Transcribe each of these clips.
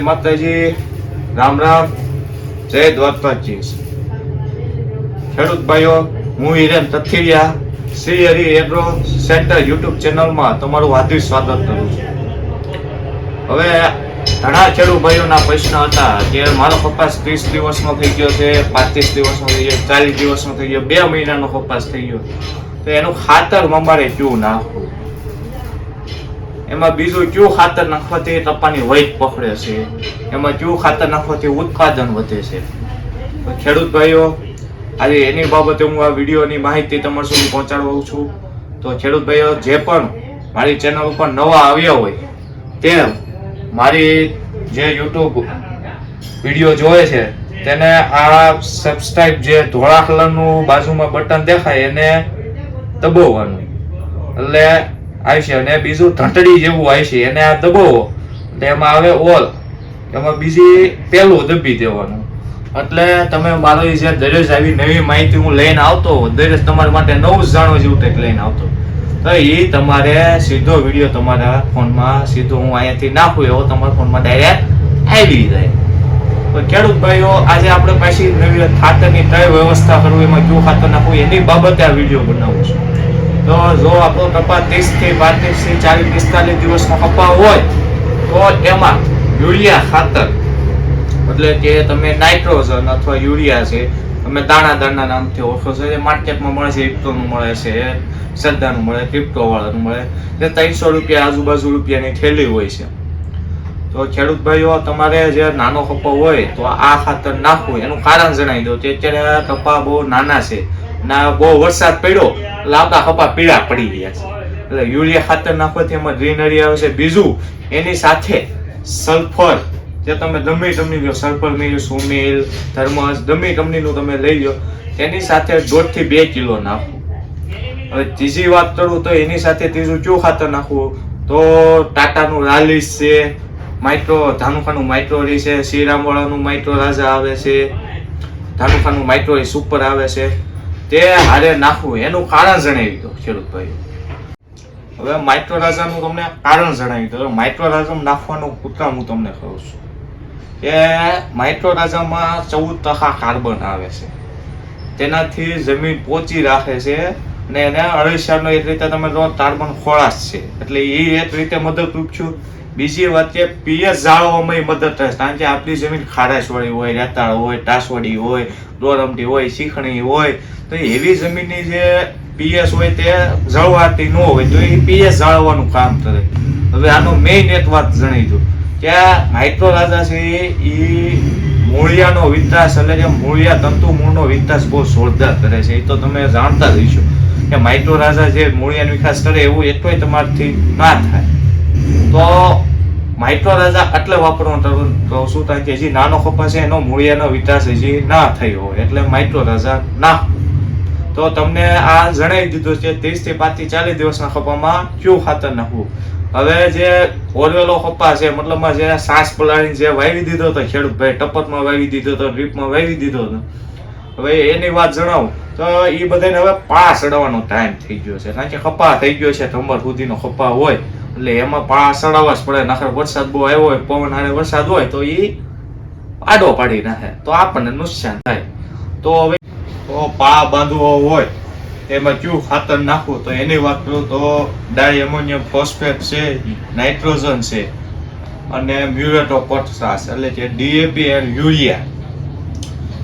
માતાજી, રામ રામ. જય દ્વારકાજી ખેડૂત ભાઈઓ, હું Hiren Tathiriya, Shri Hari agro centre YouTube ચેનલમાં તમારું હાર્દિક સ્વાગત કરું છું. હવે ઘણા ખેડૂત ભાઈઓના પ્રશ્ન હતા કે મારો કપાસ ત્રીસ દિવસનો થઈ ગયો છે, પાંત્રીસ દિવસનો થઈ ગયો ચાલીસ દિવસનો થઈ ગયો, બે મહિનાનો કપાસ થઈ ગયો તો એનું ખાતર અમારે ક્યુ નાખવું? એમાં બીજું કયું ખાતર નાખવાથી ટપાની વૈદ પકડે છે? એમાં કયું ખાતર નાખવાથી ઉત્પાદન વધે છે? ખેડૂત ભાઈઓ, આજે એની બાબતે હું આ વિડીયોની માહિતી તમારા સુધી પહોંચાડવા છું. તો ખેડૂત ભાઈઓ, જે પણ મારી ચેનલ ઉપર નવા આવ્યા હોય તે મારી જે યુટ્યુબ વીડિયો જોવે છે, તેને આ સબસ્ક્રાઇબ જે ધોળા કલરનું બાજુમાં બટન દેખાય, એને દબાવવાનું. એટલે આવશે અને બીજું ઢંટડી જેવું આવશે એને આ દબાવો. એટલે એમાં આવે ઓલ. એમાં બીજી પેલું દબી દેવાનું. એટલે તમે મારો જે દરરોજ આવી નવી માહિતી હું લઈને આવતો હોઉં, દરરોજ તમારા માટે નવું જાણવા જેવું કંઈક લઈને આવતો તો એ તમારે સીધો વીડિયો તમારા ફોનમાં સીધો હું અહીંયાથી નાખું એવો તમારા ફોનમાં ડાયરેક્ટ આવી જાય. તો ખેડૂત ભાઈઓ આજે આપણે પાછી નવી ખાતરની કઈ વ્યવસ્થા કરવી એમાં કયું ખાતર નાખવું એની બાબતે આ વીડિયો બનાવું છું. તો જો આપણો કપા ત્રીસથી પાંત્રીસથી ચાલીસ, પિસ્તાલીસ દિવસનો કપા હોય, તો એમાં યુરિયા ખાતર, એટલે કે તમે નાઇટ્રોજન અથવા યુરિયા છે, તમે દાણા દાણા નામથી ઓળખો છો, એ માર્કેટમાં મળે છે ઇપ્ટોનું મળે છે શ્રદ્ધાનું મળે ક્રિપ્ટો વાળાનું મળે જે ત્રણસો રૂપિયા આજુબાજુ રૂપિયાની થેલી હોય છે. તો ખેડૂત ભાઈઓ, તમારે જે નાનો કપા હોય, તો આ ખાતર નાખવું, એનું કારણ જણાવી દો, કે અત્યારે કપા બહુ નાના છે. ના, બહુ વરસાદ પડ્યો એટલે આપણા કપા પીળા પડી ગયા છે. એટલે યુરિયા ખાતર નાખવાથી એમાં ગ્રીનરી આવે છે. બીજું, એની સાથે સલ્ફર, જે તમે ગમે કંપની લો સલ્ફર મિલ સુમિલ, થર્મસ, ગમે કંપનીનું તમે લઈ લો, તેની સાથે દોઢથી બે કિલો નાખો. હવે ત્રીજી વાત કરું તો એની સાથે ત્રીજું કયું ખાતર નાખવું? તો ટાટાનું રાલીસ છે, માઇક્રો, ધાનુખાનું માઇક્રો રી છે શ્રીરામવાળાનું માઇક્રો રાજા આવે છે, ધાનુખાનું માઇક્રો રી સુપર આવે છે. તે હારે નાખવું. એનું કારણ જણાવી દો ખેડૂત ભાઈ હવે માઇક્રો રાજાનું તમને કારણ જણાવી દો. માઇક્રો રાજામાં નાખવાનું કૂતરા હું તમને કહું છું. કે માઇક્રો રાજામાં ચૌદ ટકા કાર્બન આવે છે. તેનાથી જમીન પોચી રાખે છે અને એને અળસિયાનો એક રીતે તમે જો કાર્બન ખોળાશ છે. એટલે એ એક રીતે મદદરૂપ છું. બીજી વાત કે પીએચ જાળવવામાં મદદ થાય. કારણ કે આપણી જમીન ખારાશવાળી હોય, રેતાળ હોય ટાસવાડી હોય, દોરમટી હોય, શીખણી હોય, તો એવી જમીનની જે પીએસ હોય તે જળવાતી ન હોય, તો એ પીએસ જાળવવાનું કામ કરે. હવે આનો મેઇન એક વાત જણાવી દઉં. કે રાજા છે એ મૂળિયાનો વિકાસ એટલે કે મૂળિયા તંતુ મૂળનો વિકાસ બહુ જોરદાર કરે છે. એ તો તમે જાણતા જ હશો. કે માઇક્રો રાજા જે મૂળિયાનો વિકાસ કરે એવું એટલોય તમારાથી ના થાય. તો માઇક્રો રાજા એટલે વાપરવાનું કહું છું કારણ કે હજી નાનો કપાસ છે, એનો મૂળિયાનો વિકાસ હજી ના થયો હોય, એટલે માઇક્રો રાજા ના. તો તમને આ જણાવી દીધું છે, ત્રીસથી પાંચથી ચાલીસ દિવસના ખપામાં કયું ખાતર નાખવું. હવે જે ઓરવેલો કપા છે મતલબમાં જે સાસ પલાળીને જે વાવી દીધો હતો ખેડૂત ભાઈ ટપકમાં વાવી દીધો હતો, ડ્રીપમાં વાવી દીધો હતો. હવે એની વાત જણાવું. તો એ બધાને હવે પાસ ચડવાનો ટાઈમ થઈ ગયો છે. કારણ કે કપા થઈ ગયો છે કમર સુધીનો કપા હોય. એટલે એમાં પાળા સડાવવા જ પડે નખર વરસાદ બહુ આવ્યો હોય, પવન હારે વરસાદ હોય, તો એ આડો પાડી નાખે. તો આપણને નુકસાન થાય. તો હવે તો પાળા બાંધવો હોય, એમાં કયું ખાતર નાખવું? તો એની વાત કરું તો ડાય એમોનિયમ ફોસ્ફેટ છે, નાઇટ્રોજન છે, અને મ્યુરેટ ઓફ પોટાશ એટલે કે ડીએપી એન્ડ યુરિયા.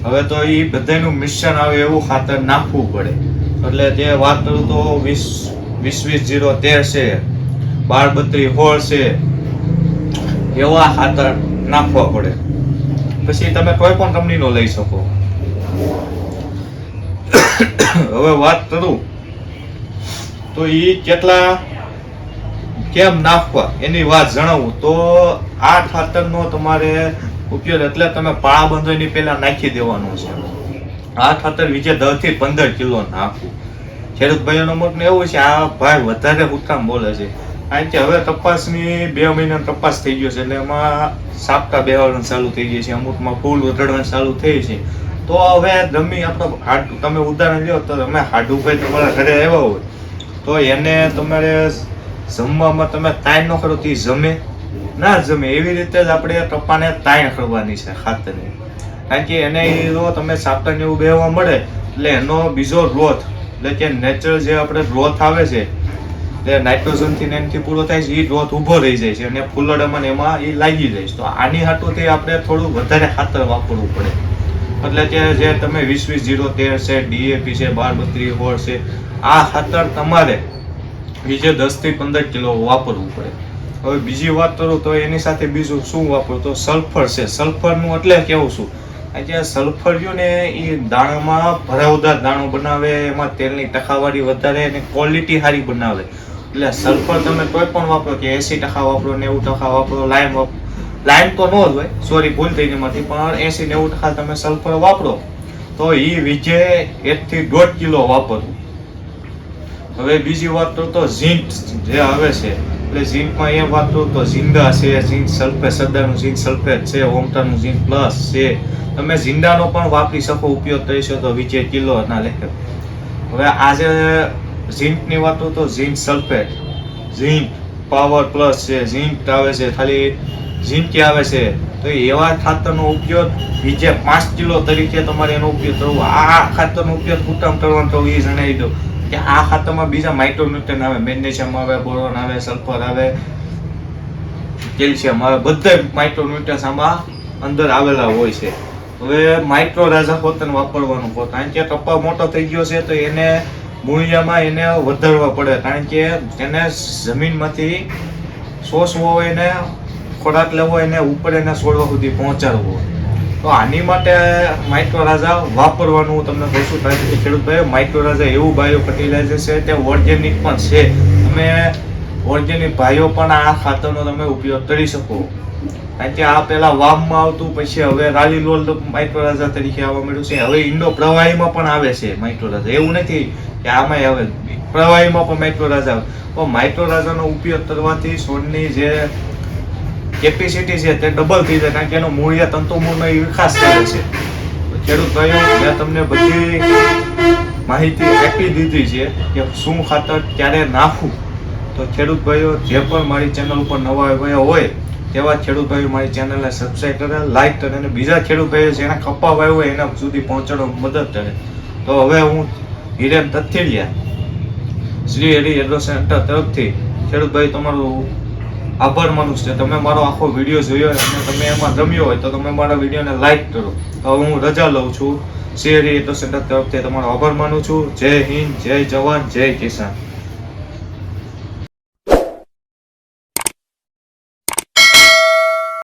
હવે તો એ બધાનું મિશ્રણ આવે એવું ખાતર નાખવું પડે. એટલે તે વાત કરું તો વીસ વીસ વીસ, જીરો તેર છે. બાર હોળ છે, એવા ખાતર નાખવા પડે. પછી તમે કોઈ પણ કંપનીનો લઈ શકો. હવે વાત કરું, તો એ કેટલા, કેમ નાખવા, એની વાત જણાવું. તો આ ખાતરનો તમારે ઉપયોગ, એટલે તમે પાળા બંધો એની પહેલા નાખી દેવાનો છે. આ ખાતર વિજે દસથી પંદર કિલો નાખવું. ખેડૂત ભાઈઓનો મત ને એવું છે, આ ભાઈ વધારે ઉત્તમ બોલે છે. કારણ કે હવે તપાસની બે મહિના તપાસ થઈ ગયો છે એટલે એમાં સાપટા બેવાનું ચાલુ થઈ ગયું છે, અમુકમાં ફૂલ વધારવાનું ચાલુ થઈ છે. તો હવે જમી આપણો હાડ, તમે ઉદાહરણ લ્યો તો તમે હાડુભાઈ તમારા ઘરે આવ્યા હોય, તો એને તમારે જમવામાં તમે ટાઈમ ન કરો, તે જમે. ના જમે, એવી રીતે જ આપણે ટપ્પાને તાણ કરવાની છે ખાતરની કારણ કે એને ઈ જો તમે સાપટા ને એવું બેવા મળે, એટલે એનો બીજો ગ્રોથ એટલે કે નેચરલ જે આપણે ગ્રોથ આવે છે એટલે નાઇટ્રોજનથી ને એનાથી પૂરો થાય છે એ ગ્રોથ ઊભો રહી જાય છે અને ફૂલડામાં એમાં એ લાગી જાય છે. તો આની હાટુથી આપણે થોડું વધારે ખાતર વાપરવું પડે. એટલે કે જે તમે વીસ વીસ જીરો તેર છે ડીએપી છે, બાર બત્રી હોળ છે, આ ખાતર તમારે બીજે દસથી પંદર કિલો વાપરવું પડે. હવે બીજી વાત કરું તો એની સાથે બીજું શું વાપરું? તો સલ્ફર છે. સલ્ફરનું એટલે કેવું શું આ જે સલ્ફર રહ્યું ને એ દાણામાં ભરાવદાર દાણો બનાવે, એમાં તેલની ટકાવારી વધારે અને ક્વોલિટી સારી બનાવે. એટલે સલ્ફર તમે કોઈ પણ વાપરો કે એસી ટકા વાપરો, નેવું ટકા વાપરો લાઈમ વાપરો લાઈમ તો ન જ હોય સોરી ભૂલ થઈ એમાંથી પણ એસી નેવું ટકા તમે સલ્ફર વાપરો, તો એ વીજે એક થી દોઢ કિલો વાપરવું. હવે બીજી વાત તો તો ઝીંક જે આવે છે, એટલે ઝીંકમાં એ વાત તો ઝીંગા છે ઝીંક સલ્ફેટ સદાનું ઝીંક સલ્ફેટ છે, ઓમટાનું ઝીંક પ્લસ છે. તમે ઝીંડાનો પણ વાપરી શકો, ઉપયોગ કરી શકો તો વીજે કિલો ના લેખે. હવે આજે ઝીંકની વાત તો zinc sulphate. Zinc power plus છે ઝીંક આવે છે, ખાલી ઝીંકી આવે છે. તો એવા ખાતરનો ઉપયોગ બીજે પાંચ કિલો તરીકે તમારે એનો ઉપયોગ કરવો. આ ખાતરનો ઉપયોગ કુટમ કરવાનો તો એ જણાવી દો કે આ ખાતરમાં બીજા માઇક્રોન્યુટ્રન આવે, મેગ્નેશિયમ આવે, બોરોન આવે, સલ્ફર આવે, કેલ્શિયમ આવે, બધા માઇક્રોન્યુટ્રન્સ આમાં અંદર આવેલા હોય છે. હવે માઇક્રો રાજા પોતાને વાપરવાનું કહો કારણ કે કપ્પા મોટો થઈ ગયો છે, તો એને મૂળિયામાં એને વધારવા પડે, કારણ કે એને જમીનમાંથી શોષવો હોય એને ખોરાક લેવો એને ઉપર એને છોડવા સુધી પહોંચાડવો તો આની માટે માઇક્રો રાજા વાપરવાનું હું તમને કહું છું. કારણ કે ખેડૂત ભાઈ માઇક્રો રાજા એવું બાયો ફર્ટિલાઇઝર છે, તે ઓર્ગેનિક પણ છે. તમે ઓર્ગેનિક ભાઈઓ પણ આ ખાતરનો તમે ઉપયોગ કરી શકો. કારણ કે આ પેલા વામમાં આવતું, પછી હવે રાલી લોલ માઇક્રો રાજા તરીકે આવવા મળ્યું છે. હવે ઇન્ડો પ્રવાહીમાં પણ આવે છે માઇક્રો રાજા એવું નથી. કે આમાં હવે પ્રવાહીમાં પણ આવે તો માઇક્રો રાજાનો ઉપયોગ કરવાથી છોડની જે કેપેસિટી છે તે ડબલ થઈ જાય, કારણ કે એનો મૂળિયા તંતુમૂળનો એ વિકાસ કરે છે. ખેડૂત ભાઈઓ, મેં તમને બધી માહિતી આપી દીધી છે કે શું ખાતર ક્યારે નાખવું. તો ખેડૂત ભાઈઓ, જે પણ મારી ચેનલ ઉપર નવા આવ્યા હોય, તેવા ખેડૂત ભાઈઓ મારી ચેનલને સબસ્ક્રાઈબ કરે લાઈક કરે અને બીજા ખેડૂત ભાઈઓ જેને કપા વાવ્યો હોય એના સુધી પહોંચાડવા મદદ કરે. તો હવે હું હિરેન તથેડિયા શ્રી હરિ એગ્રો સેન્ટર તરફથી ખેડૂત ભાઈ તમારું આભાર માનું છે. તમે મારો આખો વીડિયો જોયો અને તમે એમાં રમ્યો હોય તો તમે મારા વિડીયોને લાઈક કરો. તો હું રજા લઉં છું. શ્રી હરિ એગ્રો સેન્ટર તરફથી તમારો આભાર માનું છું. જય હિન્દ, જય જવાન, જય કિસાન.